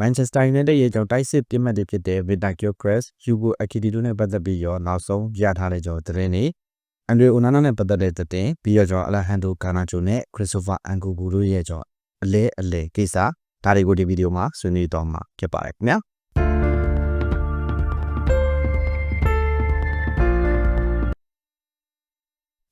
Manchester United ရဲ့ကျွန်တော်တိုက်စစ်ပြစ်မှတ်တွေဖြစ်တဲ့ Victor Gyökeres, Hugo Ekitike တို့နဲ့ပတ်သက်ပြီးတော့နောက်ဆုံးရထားတဲ့ကျွန်တော်သတင်းတွေ Andre Onana နဲ့ပတ်သက်တဲ့သတင်းပြီးတော့ကျွန်တော် Alejandro Garnacho နဲ့ Christopher Nkunku တို့ရဲ့ကျွန်တော်အလဲအလဲကိစ္စဒါတွေကိုဒီဗီဒီယိုမှာဆွေးနွေးတော့မှာဖြစ်ပါတယ်ခင်ဗျာ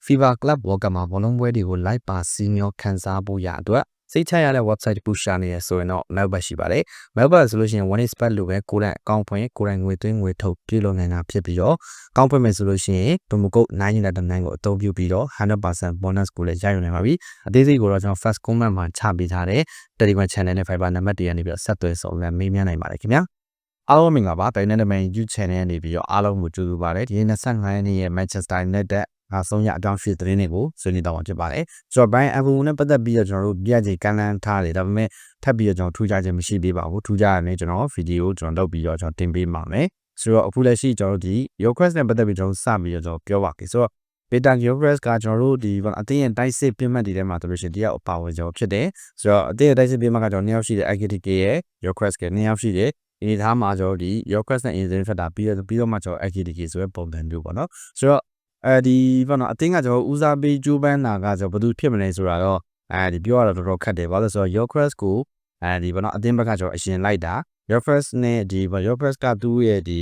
FIFA Club World Cup မှာဘောလုံးပွဲတွေကို live ပါစီမျောခန်းစားဖို့ရအတွက် စိတ်ချရတဲ့ website တစ်ခုရှာနေရဆိုရင်တော့ Melbourne ရှိပါတယ်။ Melbourne ဆိုလို့ရှိရင် one is bet လို့ပဲကိုယ်တိုင်အကောင့်ဖွင့်ကိုယ်တိုင်ငွေသွင်းငွေထုတ်ပြုလုပ်နိုင်တာဖြစ်ပြီးတော့အကောင့်ဖွင့်မယ်ဆိုလို့ရှိရင် promo code 999ကိုအသုံးပြုပြီးတော့100% bonus ကိုလည်းရယူနိုင်ပါပြီ။အသေးစိတ်ကိုတော့ကျွန်တော် first comment မှာချပေးထားတဲ့ Telegram channel နဲ့ Viber နံပါတ်တွေကနေပြီးတော့ဆက်သွယ်ဆောင်ရွက်မေးမြန်းနိုင်ပါတယ်ခင်ဗျာ။အားလုံးမင်္ဂလာပါ။ Dynamic Man YouTube channel ကနေပြီးတော့အားလုံးကိုကြိုဆိုပါရစေ။ဒီ25ရက်နေ့ရဲ့ Manchester United နောက်ဆုံးရအကြောင်းရှိသတင်းတွေကိုဆွေးနွေးတော့မှာဖြစ်ပါတယ်။ဆိုတော့ Brian Abu နဲ့ပတ်သက်ပြီးတော့ကျွန်တော်တို့ပြည့်ချိန်ကန့်လန့်ထားတယ်ဒါပေမဲ့ထပ်ပြီးတော့ကျွန်တော်ထူးခြားခြင်းမရှိသေးပါဘူး။ထူးခြားတယ်ကျွန်တော်ဗီဒီယိုကျွန်တော်လုပ်ပြီးတော့ကျွန်တော်တင်ပေးပါမယ်။ဆိုတော့အခုလက်ရှိကျွန်တော်တို့ဒီ Yokres နဲ့ပတ်သက်ပြီးကျွန်တော်စပြီးတော့ကျွန်တော်ပြောပါခဲ့။ဆိုတော့ Peter Yokres ကကျွန်တော်တို့ဒီအတင်းရဲ့တိုက်စစ်ပြင်းမှတ်တွေထဲမှာဆိုလို့ရှိရင်တရားအပါဝင်ကျွန်တော်ဖြစ်တယ်။ဆိုတော့အတင်းရဲ့တိုက်စစ်ပြင်းမှတ်ကကျွန်တော်နှစ်ယောက်ရှိတယ် AKTK ရဲ့ Yokres ကနှစ်ယောက်ရှိတယ်။ဒီထားမှာကျွန်တော်ဒီ Yokres နဲ့ Inzin ဖက်တာပြီးတော့ပြီးတော့မှကျွန်တော် AKTK ဆိုတဲ့ပုံစံမျိုးပေါ့နော်။ဆိုတော့ အဲဒီဘာနော်အတင်းကကျွန်တော်ဦးစားပေးကြိုးပမ်းတာကကျွန်တော်ဘာလို့ဖြစ်မလဲဆိုတာတော့အဲဒီပြောရတော့တော်တော်ခက်တယ်ဘာလို့လဲဆိုတော့ your crush ကိုအဲဒီဘာနော်အတင်းဘက်ကကျွန်တော်အရင်လိုက်တာ your first နဲ့ဒီဘာ your first ကသူ့ရဲ့ဒီ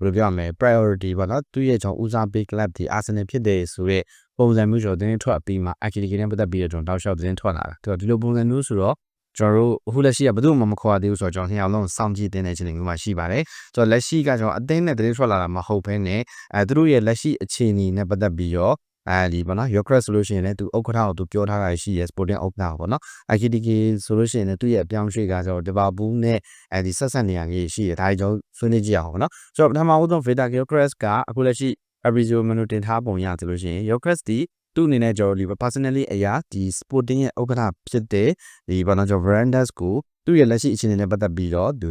ဘယ်လိုပြောရမလဲ priority ဘာနော်သူ့ရဲ့ကျွန်တော်ဦးစားပေး club ဒီ Arsenal ဖြစ်တယ်ဆိုတော့ပုံစံမျိုးကျွန်တော်တင်းထွက်ပြီးမှ activity နဲ့ပတ်သက်ပြီးတော့ကျွန်တော်တောက်လျှောက်တင်းထွက်လာတာဒီလိုပုံစံမျိုးဆိုတော့ ကျွန်တော်တို့အခုလက်ရှိကဘယ်သူမှမခေါ်သေးဘူးဆိုတော့ကျွန်တော်နှစ်ယောက်လုံးစောင့်ကြည့်တဲ့အခြေအနေမျိုးမှာရှိပါတယ်။ဆိုတော့လက်ရှိကကျွန်တော်အသင်းနဲ့တရင်ထွက်လာတာမဟုတ်ဘဲနဲ့အဲသူတို့ရဲ့လက်ရှိအခြေအနေနဲ့ပတ်သက်ပြီးတော့အဲဒီပေါ့နော် Yokres ဆိုလို့ရှိရင်လည်းသူဥက္ကဋ္ဌကိုသူပြောထားတာရှိရဲ Sporting ဥက္ကဋ္ဌပေါ့နော် IKTK ဆိုလို့ရှိရင်လည်းသူ့ရဲ့အပြောင်းရွှေ့ကကျွန်တော်ဒီဘာဘူးနဲ့အဲဒီဆက်ဆက်နေရကြီးရှိရဲဒါကြီးကျွန်တော်ဆွေးနွေးကြည့်အောင်ပေါ့နော်ဆိုတော့ပထမဦးဆုံး Vita Yokres ကအခုလက်ရှိ Fabrizio Manu တင်ထားပုံရဆိုလို့ရှိရင် Yokres ဒီ သူ့အနေနဲ့ကျွန်တော်ဒီ personally အရာဒီ sporting ရဲ့ဥက္ကဋ္ဌဖြစ်တဲ့ဒီဘာလို့ကျွန်တော် Verandas ကိုသူ့ရဲ့လက်ရှိအခြေအနေနဲ့ပတ်သက်ပြီးတော့သူ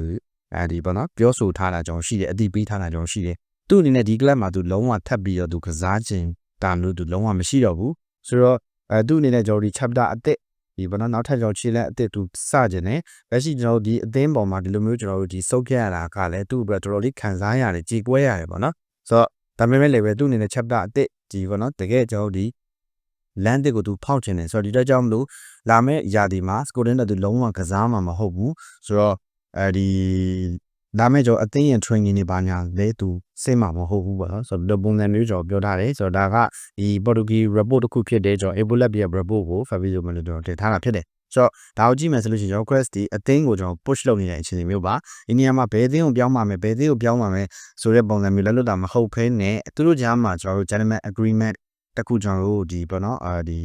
အဲဒီဘာလို့ပြောဆိုထားတာကျွန်တော်ရှိတယ်အတိပေးထားတာကျွန်တော်ရှိတယ်သူ့အနေနဲ့ဒီ club မှာသူလုံးဝထပ်ပြီးတော့သူကစားခြင်းတာမျိုးသူလုံးဝမရှိတော့ဘူးဆိုတော့အဲသူ့အနေနဲ့ကျွန်တော်ဒီ chapter အသစ်ဒီဘာလို့နောက်ထပ်ကျွန်တော်ခြေလက်အသစ်သူစခြင်းနဲ့လက်ရှိကျွန်တော်ဒီအသင်းပေါ်မှာဒီလိုမျိုးကျွန်တော်တို့ဒီစုပ်ပြရတာကလည်းသူ့အတွက်တော်တော်လေးခံစားရတယ်ကြေကွဲရတယ်ပေါ့နော်ဆိုတော့ဒါပေမဲ့လည်းပဲသူ့အနေနဲ့ chapter အသစ်ဒီပေါ့နော်တကယ်ကျွန်တော်ဒီ လမ်းတစ်ကိုသူဖောက်ချင်တယ်ဆိုတော့ဒီတော့ကြောင့်မလို့လာမဲ့ယာဒီမှာစကိုတင်တော့သူလုံးဝကစားမှာမဟုတ်ဘူးဆိုတော့အဲဒီလာမဲ့ကျော်အသိရင် training တွေပါညာလဲသူစိတ်မှာမဟုတ်ဘူးပေါ့နော်ဆိုတော့ပုံစံမျိုးကျော်ပြောထားတယ်ဆိုတော့ဒါကဒီ Portuguese report တစ်ခုဖြစ်တဲ့ကျော် Ebola ပြ report ကို Fabio Melo ကျွန်တော်တင်ထားတာဖြစ်တယ်ဆိုတော့ဒါကိုကြည့်မယ်ဆိုလို့ရှိရင်ကျွန်တော် quest ဒီအသင်းကိုကျွန်တော် push လုပ်နေတဲ့အခြေအနေမျိုးပါဒီနေရာမှာဘယ်အသင်းကိုပြောင်းမှာမယ်ဘယ်အသင်းကိုပြောင်းမှာမယ်ဆိုတဲ့ပုံစံမျိုးလည်းလွတ်တာမဟုတ်ဖဲနဲ့သူတို့ကြားမှာကျွန်တော်တို့ gentleman agreement တခုကျွန်တော်တို့ဒီပေါ့နော်အာဒီ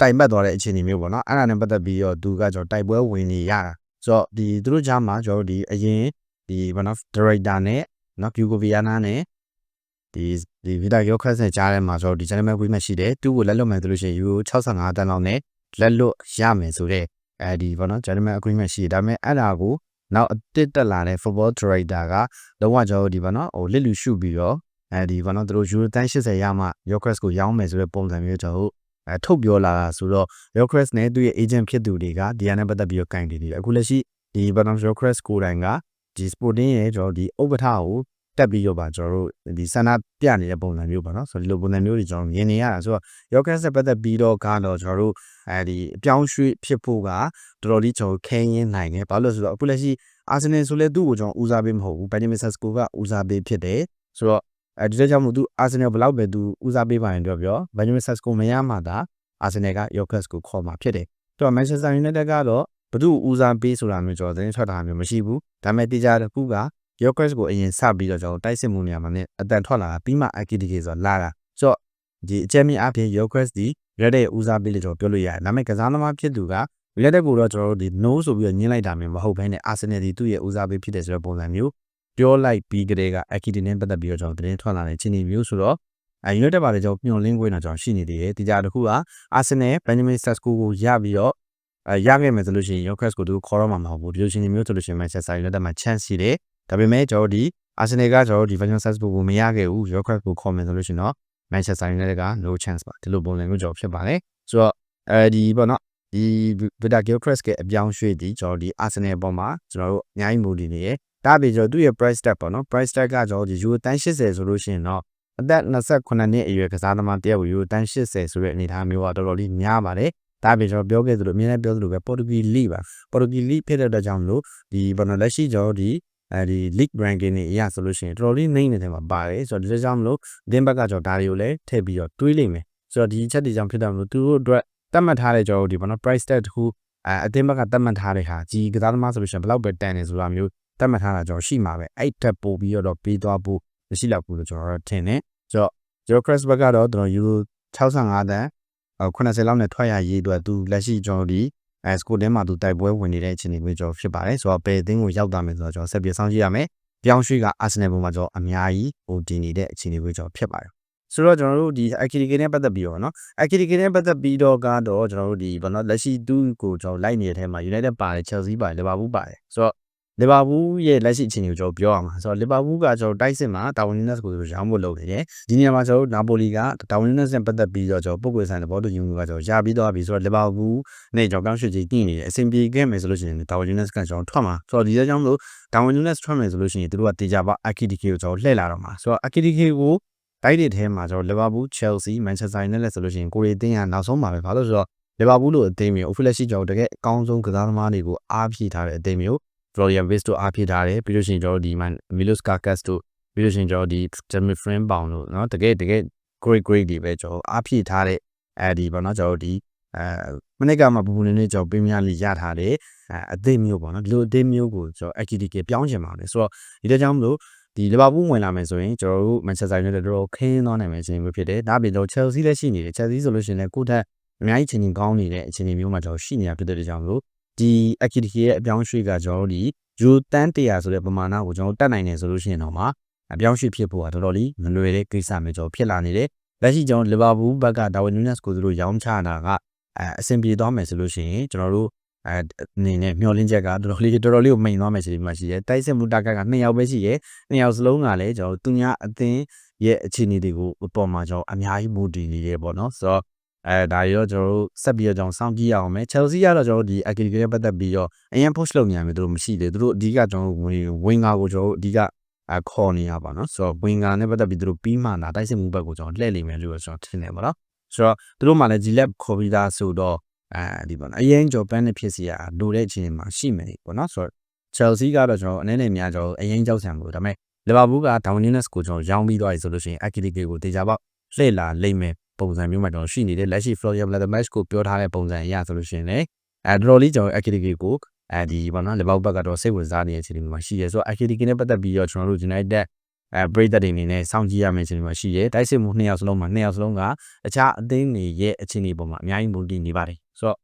တိုင်ပတ်သွားတဲ့အခြေအနေမျိုးပေါ့နော်အဲ့ဒါနဲ့ပတ်သက်ပြီးတော့သူကကျွန်တော်တိုက်ပွဲဝင်နေရတာဆိုတော့ဒီသူတို့ကြားမှာကျွန်တော်တို့ဒီအရင်ဒီပေါ့နော် director နဲ့နော် Hugo Viana နဲ့ဒီဒီ Vita Yokres နဲ့ကြားထဲမှာဆိုတော့ဒီ gentleman agreement ရှိတယ်သူ့ကိုလက်လွတ်မယ်ဆိုလို့ရှိရင် euro 65တန်းလောက်နဲ့လက်လွတ်ရမယ်ဆိုတော့အဲဒီပေါ့နော် gentleman agreement ရှိတယ်ဒါပေမဲ့အဲ့ဒါကိုနောက်အတစ်တက်လာတဲ့ football director ကလုံးဝကျွန်တော်တို့ဒီပေါ့နော်ဟိုလစ်လူရှုပြီးတော့ အဲဒီဘာလို့တို့ယူရိုတန်း80ရမှ Yokres ကိုရောင်းမယ်ဆိုတဲ့ပုံစံမျိုးကျွန်တော်တို့အဲထုတ်ပြောလာတာဆိုတော့ Yokres နဲ့သူ့ရဲ့ agent ဖြစ်သူတွေကဒီဟာနဲ့ပတ်သက်ပြီးတော့ကင်တည်တယ်အခုလက်ရှိဒီဘာလို့ Yokres ကိုတိုင်ကဒီ Sporting ရဲ့ကျွန်တော်ဒီဥပ္ပထကိုတက်ပြီးတော့ပါကျွန်တော်တို့ဒီဆန္ဒပြနေတဲ့ပုံစံမျိုးပါနော်ဆိုတော့ဒီလိုပုံစံမျိုးတွေကျွန်တော်မြင်နေရတာဆိုတော့ Yokres နဲ့ပတ်သက်ပြီးတော့ကတော့ကျွန်တော်တို့အဲဒီအပြောင်းရွှေ့ဖြစ်ဖို့ကတော်တော်လေးကျွန်တော်ခဲရင်းနိုင်တယ်ဘာလို့လဲဆိုတော့အခုလက်ရှိ Arsenal ဆိုလဲသူ့ကိုကျွန်တော်ဦးစားပေးမဟုတ်ဘူး Benjamin Sesko ကဦးစားပေးဖြစ်တယ်ဆိုတော့ အဲဒီတဲ့ကြောင့်မို့သူအာဆင်နယ်ဘလောက်ပဲသူဦးစားပေးပါရင်ပြောပြောဘန်ဂျမင်ဆက်စကိုမရမှသာအာဆင်နယ်ကယော့ကတ်ကိုခေါ်မှာဖြစ်တယ်။သူကမန်ချက်စတာယူနိုက်တက်ကတော့ဘသူဦးစားပေးဆိုတာမျိုးကျွန်တော်သတင်းထွက်တာမျိုးမရှိဘူး။ဒါပေမဲ့တေချာတစ်ခုကယော့ကတ်ကိုအရင်စပြီးတော့ကျွန်တော်တိုက်စစ်မှုနေရာမှာနဲ့အတန်ထွက်လာတာပြီးမှ AKTK ဆိုတာလာတာ။ဆိုတော့ဒီအချက်မြင့်အပြင်ယော့ကတ်ဒီရက်တဲ့ဦးစားပေးလို့ကျွန်တော်ပြောလို့ရတယ်။ဒါပေမဲ့ကစားသမားဖြစ်သူကရက်တဲ့ကိုတော့ကျွန်တော်တို့ဒီ no ဆိုပြီးတော့ညှင်းလိုက်တာမျိုးမဟုတ်ဘဲနဲ့အာဆင်နယ်ဒီသူ့ရဲ့ဦးစားပေးဖြစ်တဲ့ဆိုတဲ့ပုံစံမျိုး ပြောလိုက်ပြီးကလေးက Akiti နဲ့ပတ်သက်ပြီးတော့ကျွန်တော်သတင်းထွက်လာတဲ့ချင်းနေမျိုးဆိုတော့အဲ United ပါတယ်ကျွန်တော်ညွန်လင်းခွင့်တော့ကျွန်တော်ရှိနေသေးတယ်ဒီကြတစ်ခုက Arsenal Benjamin Sesko ကိုရပြီးတော့အဲရခဲ့မယ်ဆိုလို့ရှိရင် Yokres ကိုသူခေါ်တော့မှာမဟုတ်ဘူးဒီလိုချင်းနေမျိုးဆိုလို့ရှိရင် Manchester United မှာ chance ရှိတယ်ဒါပေမဲ့ကျွန်တော်ဒီ Arsenal ကကျွန်တော်ဒီ Benjamin Sesko ကိုမရခဲ့ဘူး Yokres ကိုခေါ်မယ်ဆိုလို့ရှိရင်တော့ Manchester United က no chance ပါဒီလိုပုံစံမျိုးကျွန်တော်ဖြစ်ပါတယ်ဆိုတော့အဲဒီပေါ့နော်ဒီ Victor Gilchrist ရဲ့အပြောင်းရွှေ့ဒီကျွန်တော်ဒီ Arsenal ပေါ်မှာကျွန်တော်တို့အများကြီးမူတည်နေရယ် ဒါပြင်ကျွန်တော်သူ့ရဲ့ price tag ပေါ့နော် price tag ကကျွန်တော်ဒီ euro တန်း80ဆိုလို့ရှိရင်တော့အသက်28နှစ်အရွယ်ကစားသမားတယောက်ကို euro တန်း80ဆိုတဲ့အနေအထားမျိုးကတော်တော်လေးများပါတယ်ဒါပြင်ကျွန်တော်ပြောခဲ့သလိုအများနဲ့ပြောသလိုပဲ Portuguese League ပါ Portuguese League ဖြစ်တဲ့အတွက်ကြောင့်မလို့ဒီဘာလို့လက်ရှိကျွန်တော်ဒီအဲဒီ league ranking တွေအရဆိုလို့ရှိရင်တော်တော်လေးနှိမ့်နေတယ်မှာပါတယ်ဆိုတော့ဒီကြောင့်မလို့ဒင်းဘက်ကကျွန်တော်ဒါတွေကိုလည်းထည့်ပြီးတော့တွေးလိမ့်မယ်ဆိုတော့ဒီချက်တွေကြောင့်ဖြစ်တယ်မလို့သူတို့အတွက်တတ်မှတ်ထားတဲ့ကျွန်တော်တို့ဒီဘာလို့ price tag တခုအဲအတင်းဘက်ကတတ်မှတ်ထားတဲ့ဟာကြီးကစားသမားဆိုလို့ရှိရင်ဘယ်လောက်ပဲတန်နေဆိုတာမျိုး တတ်မှတ်ထားတာကျွန်တော်ရှိမှာပဲအဲ့တက်ပို့ပြီးတော့ပေးသွားဖို့မရှိတော့ဘူးလို့ကျွန်တော်ထင်တယ်ဆိုတော့ Joe Crest ဘက်ကတော့ကျွန်တော် euro 65တန်း80လောက်နဲ့ထွက်ရရေးအတွက်သူလက်ရှိကျွန်တော်ဒီအဲစကိုတင်းမှာသူတိုက်ပွဲဝင်နေတဲ့အခြေအနေမျိုးကျွန်တော်ဖြစ်ပါတယ်ဆိုတော့ဘယ်အသင်းကိုရောက်တာမယ်ဆိုတော့ကျွန်တော်ဆက်ပြီးစောင့်ကြည့်ရမယ်ပြောင်းရွှေ့ကအာဆင်နယ်ပေါ်မှာကျွန်တော်အများကြီးဟိုတည်နေတဲ့အခြေအနေမျိုးကျွန်တော်ဖြစ်ပါတယ်ဆိုတော့ကျွန်တော်တို့ဒီ AKDK နဲ့ပတ်သက်ပြီးတော့เนาะ AKDK နဲ့ပတ်သက်ပြီးတော့ကတော့ကျွန်တော်တို့ဒီဘာလို့လက်ရှိသူ့ကိုကျွန်တော်လိုက်နေတဲ့ထဲမှာ United ပါတယ် Chelsea ပါတယ် Liverpool ပါတယ်ဆိုတော့ လီဗာပူးရဲ့လက်ရှိအခြေအနေကိုကျွန်တော်ပြောရမှာဆိုတော့လီဗာပူးကကျွန်တော်တိုက်စစ်မှာတာဝန်နက်စ်ကိုရောင်းဖို့လုပ်နေတယ်ဒီနေရာမှာကျွန်တော်နာပိုလီကတာဝန်နက်စ်နဲ့ပတ်သက်ပြီးတော့ကျွန်တော်ပုဂ္ဂိုလ်ဆိုင်သဘောတူညီမှုကကျွန်တော်ရပြီးတော့ပြီဆိုတော့လီဗာပူးနဲ့ကျွန်တော်ပြောင်းရွှေ့ကြီးတည်နေတယ်အဆင်ပြေခဲ့မယ်ဆိုလို့ရှိရင်တာဝန်နက်စ်ကကျွန်တော်ထွက်မှာဆိုတော့ဒီကြောင့်မလို့တာဝန်နက်စ်ထွက်မယ်ဆိုလို့ရှိရင်တို့ကတေချာပါအာကီဒီကေကိုကျွန်တော်လှည့်လာတော့မှာဆိုတော့အာကီဒီကေကိုတိုက်တဲ့ထဲမှာကျွန်တော်လီဗာပူးချယ်လ်ဆီမန်ချက်စတာယူနိုက်တက်ဆိုလို့ရှိရင်ကိုရီတင်းကနောက်ဆုံးပါပဲဘာလို့ဆိုတော့လီဗာပူးလိုအသင်းမျိုးအိုဖလက်ရှိကျွန်တော်တကယ်အကောင်းဆုံးကစားသမားတွေကိုအားဖြည့်ထားတဲ့အသင်းမျိုး Florian Wirtz တို့အားဖြည့်ထားတယ်ပြီးလို့ရှိရင်ကျွန်တော်ဒီမှာ Milos Karkas တို့ပြီးလို့ရှိရင်ကျွန်တော်ဒီ Jeremy Friend ပေါင်တို့เนาะတကယ်တကယ် great great တွေပဲကျွန်တော်အားဖြည့်ထားတဲ့အဲဒီပေါ့နော်ကျွန်တော်ဒီအဲမနေ့ကမှပူပူနေနေကျွန်တော်ပင်မြလီရထားတယ်အဲအသစ်မျိုးပေါ့နော်ဒီလိုအသစ်မျိုးကိုကျွန်တော် AKDK ပြောင်းချင်ပါတယ်ဆိုတော့ဒီတဲ့ကြောင့်မလို့ဒီလီဗာပူးဝင်လာမယ်ဆိုရင်ကျွန်တော်တို့မန်ချက်စတာယူနိုက်တက်တို့ခင်းသွားနိုင်မယ်ခြင်းမျိုးဖြစ်တယ်ဒါပြင်တော့ Chelsea လည်းရှိနေတယ် Chelsea ဆိုလို့ရှိရင်လည်းကိုယ့်ထက်အများကြီးချင်းချင်းကောင်းနေတဲ့အခြေအနေမျိုးမှာကျွန်တော်ရှိနေတာဖြစ်တဲ့ကြောင့်မလို့ ဒီ AKDK ရဲ့အပြောင်းရွှေ့ကကျွန်တော်တို့ဒီယူတန်း100ဆိုတဲ့ပမာဏကိုကျွန်တော်တက်နိုင်တယ်ဆိုလို့ရှိရင်တော့မှအပြောင်းရွှေ့ဖြစ်ဖို့ကတော်တော်လေးမလွယ်တဲ့ကိစ္စမျိုးကျွန်တော်ဖြစ်လာနေတယ်လက်ရှိကျွန်တော်လီဗာပူးဘက်ကဒါဝင်နူးနက်စ်ကိုသူတို့ရောင်းချတာကအဲအဆင်ပြေသွားမယ်ဆိုလို့ရှိရင်ကျွန်တော်တို့အဲအနေနဲ့မျောလင်းချက်ကတော်တော်လေးတော်တော်လေးကိုမိန်သွားမယ်ဆိုပြီးမှရှိတယ်တိုက်စစ်မှုတာကက2ယောက်ပဲရှိရဲ2ယောက်စလုံးကလည်းကျွန်တော်သူများအသင်းရဲ့အခြေအနေတွေကိုအပေါ်မှာကျွန်တော်အများကြီးမူတည်နေရပေါ့နော်ဆိုတော့ အဲဒါရောကျွန်တော်တို့ဆက်ပြီးတော့ကျွန်တော်စောင့်ကြည့်ရအောင်မယ် Chelsea ကတော့ကျွန်တော်တို့ဒီ Akili နဲ့ပတ်သက်ပြီးတော့အရင် push လုပ်နေရမယ်သူတို့မရှိသေးသူတို့အဓိကကျွန်တော်တို့ဝင်ကာကိုကျွန်တော်တို့အဓိကအခေါ်နေရပါတော့ဆိုတော့ဝင်ကာနဲ့ပတ်သက်ပြီးသူတို့ပြီးမှလာတိုက်စစ်မှုဘက်ကိုကျွန်တော်လှည့်လိမ့်မယ်လို့ကျွန်တော်ထင်တယ်ပေါ့နော်ဆိုတော့သူတို့မှလည်း G-Lab ခေါ်ပြီးသားဆိုတော့အဲဒီပေါ့နော်အရင်ကျော်ပန်းနဲ့ဖြစ်စီရလိုတဲ့အချိန်မှာရှိမယ်ပေါ့နော်ဆိုတော့ Chelsea ကတော့ကျွန်တော်အနေနဲ့များကျွန်တော်အရင်ကြောက်ဆံလို့ဒါပေမဲ့ Liverpool က Downliness ကိုကျွန်တော်ရောင်းပြီးသွားပြီဆိုလို့ရှိရင် Akili ကိုတေချာပေါက်လှည့်လာလိမ့်မယ် ပုံစံမျိုးမှာကျွန်တော်ရှိနေတယ်လက်ရှိ Florian Leathermatch ကိုပြောထားတဲ့ပုံစံအရဆိုလို့ရှိရင်လည်းအဲတော်တော်လေးကျွန်တော် Akidiki ကိုအဲဒီဘာနော်လေဘောက်ဘက်ကတော့စိတ်ဝင်စားနေတဲ့အခြေအနေမှာရှိရဲဆိုတော့ Akidiki နဲ့ပတ်သက်ပြီးတော့ကျွန်တော်တို့ United အဲပရိသတ်တွေအနေနဲ့စောင့်ကြည့်ရမယ့်အခြေအနေမှာရှိရဲတိုက်စစ်မှုနှစ်ယောက်စလုံးမှာနှစ်ယောက်စလုံးကအခြားအသင်းတွေရဲ့အခြေအနေပေါ်မှာအများကြီးမူတည်နေပါတယ်ဆိုတော့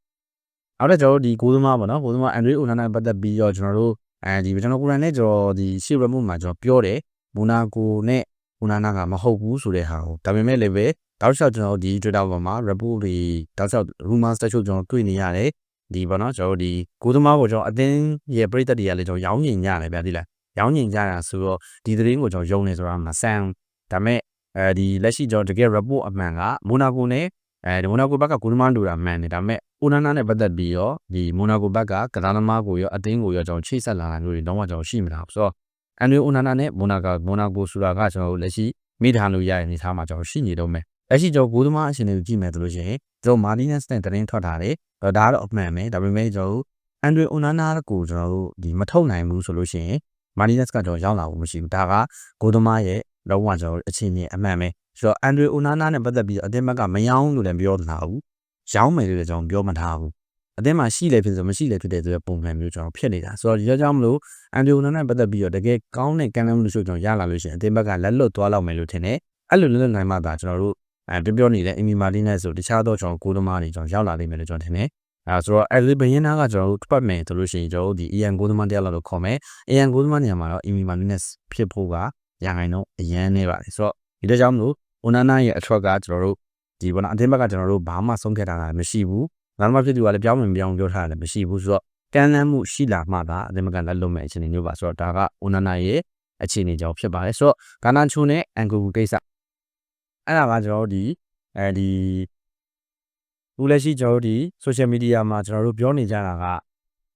အောက်တော့ကျွန်တော်တို့ဒီကိုသမားပေါ့နော်ကိုသမား Andre Onana နဲ့ပတ်သက်ပြီးတော့ကျွန်တော်တို့အဲဒီကျွန်တော်ကိုရန်နဲ့ကျွန်တော်ဒီရှေ့ရမှုမှာကျွန်တော်ပြောတယ်မိုနာကိုနဲ့ Onana ကမဟုတ်ဘူးဆိုတဲ့ဟာကိုဒါပေမဲ့လည်းပဲ တောက်လျှောက်ကျွန်တော်ဒီ Twitter ပေါ်မှာ report တွေတောက်လျှောက် rumors တချို့ကျွန်တော်တွေ့နေရတယ်ဒီပေါ့နော်ကျွန်တော်ဒီကိုသမားကိုကျွန်တော်အသင်းရဲ့ပြည်သက်တွေကလည်းကျွန်တော်ရောင်းညင်ကြတယ်ဗျာဒီလားရောင်းညင်ကြတာဆိုတော့ဒီသတင်းကိုကျွန်တော်ယုံနေဆိုတာမဆန်းဒါမဲ့အဲဒီလက်ရှိကျွန်တော်တကယ် report အမှန်ကမိုနာကိုနဲ့အဲဒီမိုနာကိုဘက်ကကိုသမားတို့တာမှန်တယ်ဒါမဲ့အိုနာနာနဲ့ပတ်သက်ပြီးရောဒီမိုနာကိုဘက်ကကစားသမားကိုရောအသင်းကိုရောကျွန်တော်ချိတ်ဆက်လာတာမျိုးတွေတော့မှကျွန်တော်ရှိမလားဆိုတော့အန်ဒရီအိုနာနာနဲ့မိုနာကမိုနာကိုဆိုတာကကျွန်တော်လက်ရှိမိထားလို့ရတဲ့အနေအထားမှာကျွန်တော်ရှိနေတော့မယ် လက်ရှိကျွန်တော်ဂိုးသမားအရှင်တွေကိုကြည့်မယ်ဆိုလို့ရှိရင်ကျွန်တော်မာနီနက်စ်နဲ့တရင်ထွက်ထားတယ်ဒါကတော့အမှန်ပဲဒါပေမဲ့ကျွန်တော်အန်ဒရီအိုနာနာကိုကျွန်တော်တို့ဒီမထုတ်နိုင်ဘူးဆိုလို့ရှိရင်မာနီနက်စ်ကကျွန်တော်ရောက်လာဖို့မရှိဘူးဒါကဂိုးသမားရဲ့လုံးဝကျွန်တော်အချင်းချင်းအမှန်ပဲဆိုတော့အန်ဒရီအိုနာနာနဲ့ပတ်သက်ပြီးအတင်းဘက်ကမယောင်းလို့လည်းပြောထားဘူးရောင်းမယ်လို့လည်းကျွန်တော်ပြောမထားဘူးအတင်းမှာရှိလေဖြစ်ဆိုမရှိလေဖြစ်တဲ့ဆိုတဲ့ပုံစံမျိုးကျွန်တော်ဖြစ်နေတာဆိုတော့ဒီကြောင့်မလို့အန်ဒရီအိုနာနာနဲ့ပတ်သက်ပြီးတော့တကယ်ကောင်းတဲ့ကံလမ်းမှုလို့ဆိုကျွန်တော်ရလာလို့ရှိရင်အတင်းဘက်ကလက်လွတ်သွားလောက်မယ်လို့ထင်တယ်အဲ့လိုလွတ်နိုင်မှသာကျွန်တော်တို့ အဲပြောပြောနေတဲ့အီမီမာလီနဲ့ဆိုတခြားသောကျွန်တော်ကိုသမားတွေကျွန်တော်ရောက်လာလိမ့်မယ်လို့ကျွန်တော်ထင်တယ်အဲဆိုတော့အဲဘယင်းနာကကျွန်တော်တို့ထွက်မယ်ဆိုလို့ရှိရင်ကျွန်တော်တို့ဒီ EN ကိုသမားတရားလောက်တော့ခေါ်မယ် EN ကိုသမားနေရာမှာတော့အီမီမာလီနဲ့ဖြစ်ဖို့ကရငိုင်းတော့အရန်နေပါတယ်ဆိုတော့ဒီတဲ့ကြောင့်မလို့အိုနာနာရဲ့အထွက်ကကျွန်တော်တို့ဒီဘောနာအတင်းဘက်ကကျွန်တော်တို့ဘာမှဆုံးဖြတ်တာလည်းမရှိဘူးနောက်မှဖြစ်သူကလည်းပြောင်းမယ်ပြောင်းပြောထားတာလည်းမရှိဘူးဆိုတော့ကမ်းလှမ်းမှုရှိလာမှသာအတင်းဘက်ကလက်လွတ်မဲ့အခြေအနေမျိုးပါဆိုတော့ဒါကအိုနာနာရဲ့အခြေအနေကြောင့်ဖြစ်ပါတယ်ဆိုတော့ဂါနာချိုနဲ့အန်ဂူကိစ္စ အဲ့ဒါကကျွန်တော်တို့ဒီအဲဒီအခုလက်ရှိကျွန်တော်တို့ဒီ social media မှာကျွန်တော်တို့ပြောနေကြတာက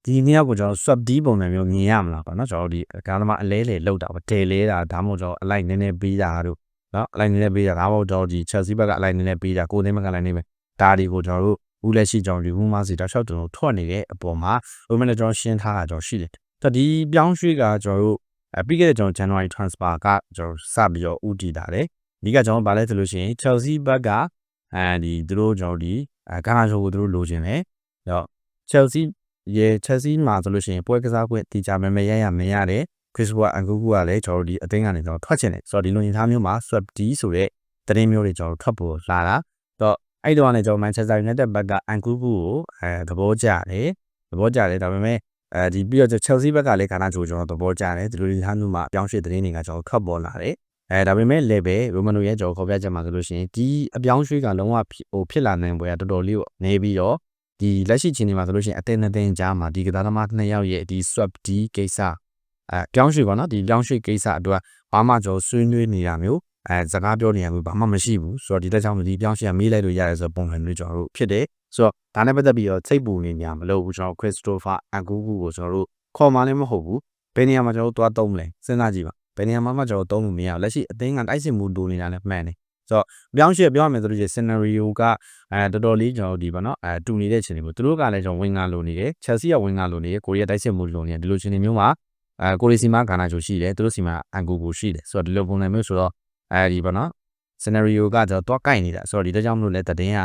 ဒီနှစ်ယောက်ကိုကျွန်တော် swap D ပုံစံမျိုးမြင်ရမလားပေါ့နော်ကျွန်တော်တို့ဒီကားသမားအလဲလေလောက်တာပေါ့တယ်လဲတာဒါမှမဟုတ်ကျွန်တော်အလိုက်နည်းနည်းပေးတာတို့နော်အလိုက်နည်းနည်းပေးတာဒါမှမဟုတ်ကျွန်တော်ဒီ Chelsea ဘက်ကအလိုက်နည်းနည်းပေးတာကိုသိမ်းဘက်ကလိုက်နေမယ်ဒါတွေကိုကျွန်တော်တို့ဦးလက်ရှိကျွန်တော်ဒီဟူးမာစီတောက်လျှောက်ကျွန်တော်ထွက်နေတဲ့အပေါ်မှာဘယ်မှာလဲကျွန်တော်ရှင်းထားတာကျွန်တော်ရှိတယ်။ဒီပြောင်းရွှေ့ကကျွန်တော်တို့အဲပြီးခဲ့တဲ့ကျွန်တော် January transfer ကကျွန်တော်စပြီးတော့ဥတည်တာတယ်။ ဒီကကျွန်တော်ဗာလဲဆိုလို့ရှိရင် Chelsea ဘက်ကအဲဒီသူတို့ကျွန်တော်ဒီအဲကာနာချိုကိုသူတို့လိုချင်တယ်။တော့ Chelsea ရေ Chelsea မှာဆိုလို့ရှိရင်ပွဲကစားခွင့်တီချာမဲမဲရရမရတယ်။ Chris Wood အန်ကူကူကလည်းကျွန်တော်ဒီအသိန်းကနေကျွန်တော်ထွက်ချင်တယ်။ဆိုတော့ဒီလိုညီထားမျိုးမှာ swap D ဆိုတဲ့သတင်းမျိုးတွေကျွန်တော်ထွက်ပေါ်လာတာ။တော့အဲ့တော့လည်းကျွန်တော် Manchester United ဘက်ကအန်ကူကူကိုအဲသဘောကျတယ်။သဘောကျတယ်ဒါပေမဲ့အဲဒီပြီးတော့ Chelsea ဘက်ကလည်းကာနာချိုကျွန်တော်သဘောကျတယ်ဒီလိုညီထားမျိုးမှာအပြောင်းရွှေ့သတင်းတွေကကျွန်တော်ခတ်ပေါ်လာတယ်။ အဲဒါပေမဲ့ level ရိုမန်နိုရဲ့ကျွန်တော်ခေါ်ပြချက်မှာဆိုလို့ရှိရင်ဒီအပြောင်းရွှေ့ကလုံးဝဟိုဖြစ်လာနိုင်ပွဲကတော်တော်လေးကိုနေပြီးတော့ဒီလက်ရှိချင်းတွေမှာဆိုလို့ရှိရင်အတင်းအတင်းကြားမှာဒီကစားသမားနှစ်ယောက်ရဲ့ဒီ swap D ကိစ္စအဲပြောင်းရွှေ့ပေါ့နော်ဒီပြောင်းရွှေ့ကိစ္စအတွက်ဘာမှကျွန်တော်ဆွေးနွေးနေတာမျိုးအဲစကားပြောနေရမျိုးဘာမှမရှိဘူးဆိုတော့ဒီတက်ကြောင့်ဒီပြောင်းရွှေ့ကမေးလိုက်လို့ရတယ်ဆိုတော့ပုံစံမျိုးကျွန်တော်တို့ဖြစ်တယ်ဆိုတော့ဒါနဲ့ပတ်သက်ပြီးတော့စိတ်ပူနေညာမလို့ဘူးကျွန်တော် Christopher Angugu ကိုကျွန်တော်တို့ခေါ်မှလည်းမဟုတ်ဘူးဘယ်နေရာမှာကျွန်တော်တို့သွားသုံးမလဲစဉ်းစားကြည့်ပါ ဘယ်နေရာမှာမှကျွန်တော်သုံးလို့မရဘူးလက်ရှိအသိန်းကတိုက်စစ်မှုတူနေတာလည်းမှန်တယ်ဆိုတော့ပြောင်းရွှေ့ပြောရမယ်ဆိုလို့ရှိရင် scenario ကအဲတော်တော်လေးကျွန်တော်တို့ဒီပေါ့နော်အဲတူနေတဲ့ချိန်တွေပေါ့သူတို့ကလည်းကျွန်တော်ဝင်ငါလိုနေတယ် Chelsea ကဝင်ငါလိုနေတယ်ကိုရီးယားတိုက်စစ်မှုလိုနေတယ်ဒီလိုချိန်တွေမျိုးမှာအဲကိုရီစီမာဂါနာချိုရှိတယ်သူတို့စီမာအန်ဂူကိုရှိတယ်ဆိုတော့ဒီလိုပုံစံမျိုးဆိုတော့အဲဒီပေါ့နော် scenario ကကျွန်တော်တွားကိုက်နေတာဆိုတော့ဒီတကြောင်မလို့လဲတည်င်းက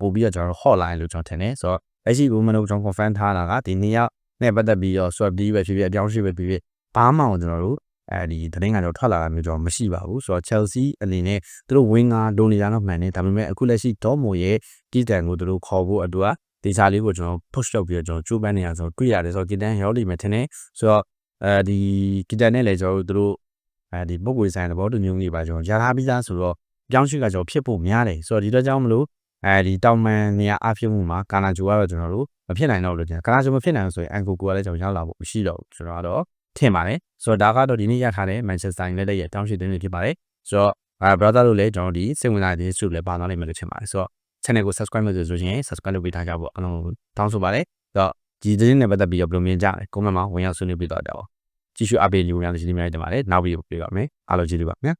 ပို့ပြီးတော့ကျွန်တော် hotline လို့ကျွန်တော်ထင်တယ်ဆိုတော့လက်ရှိကိုမလို့ကျွန်တော် confirm ထားတာကဒီနေ့ရက်နဲ့ပတ်သက်ပြီးတော့ swap D ပဲဖြစ်ဖြစ်အပြောင်းရွှေ့ပဲဖြစ်ဖြစ်ဘာမှကျွန်တော်တို့ အဲဒီသတင်းကတော့ထွက်လာတာမျိုးကျွန်တော်မရှိပါဘူးဆိုတော့ Chelsea အနေနဲ့သူတို့ winger လိုနေတာတော့မှန်တယ်ဒါပေမဲ့အခုလက်ရှိ Dortmund ရဲ့တီးတန်ကိုသူတို့ခေါ်ဖို့အတွက်ဒေတာလေးကိုကျွန်တော် push လုပ်ပြီးတော့ကျွန်တော်ကြိုးပမ်းနေရဆိုတော့တွေ့ရတယ်ဆိုတော့ကီတန်ရောက်လိမ့်မယ်ထင်တယ်ဆိုတော့အဲဒီကီတန်နဲ့လည်းကျွန်တော်တို့သူတို့အဲဒီပုဂ္ဂိုလ်ဆိုင်သဘောတူမျိုးတွေပါကျွန်တော်ရထားပြီးသားဆိုတော့ပြောင်းရွှေ့ကကျွန်တော်ဖြစ်ဖို့များတယ်ဆိုတော့ဒီတော့ကြောင့်မလို့အဲဒီတောင်မန်နေရာအဖြစ်မှုမှာကာနာဂျိုကတော့ကျွန်တော်တို့မဖြစ်နိုင်တော့လို့ကျွန်တော်ကာနာဂျိုမဖြစ်နိုင်ဆိုရင်အန်ကိုကိုကလည်းကျွန်တော်ရောက်လာဖို့မရှိတော့ဘူးကျွန်တော်ကတော့ ထင်ပါတယ်ဆိုတော့ဒါကတော့ဒီနေ့ရထားတဲ့ Manchester United ရဲ့တောင်းရှိတဲ့နေ့ဖြစ်ပါတယ်ဆိုတော့အဲ brother တို့လည်းကျွန်တော်ဒီစိတ်ဝင်စားတဲ့စုလည်းပါသွားနိုင်မယ်လို့ထင်ပါတယ်ဆိုတော့ channel ကို subscribe လုပ်ဆိုရင် subscribe လုပ်ပေးထားကြဖို့အလုံးတောင်းဆိုပါတယ်ဆိုတော့ဒီသတင်းနဲ့ပတ်သက်ပြီးတော့ဘယ်လိုမြင်ကြလဲ comment မှာဝင်ရောက်ဆွေးနွေးပေးတော့ကြပါကြည့်ရှုအပေးလူများတဲ့ဒီနေ့များတင်ပါတယ်နောက်ဗီဒီယိုပြပါမယ်အားလုံးကျေးဇူးပါခင်ဗျာ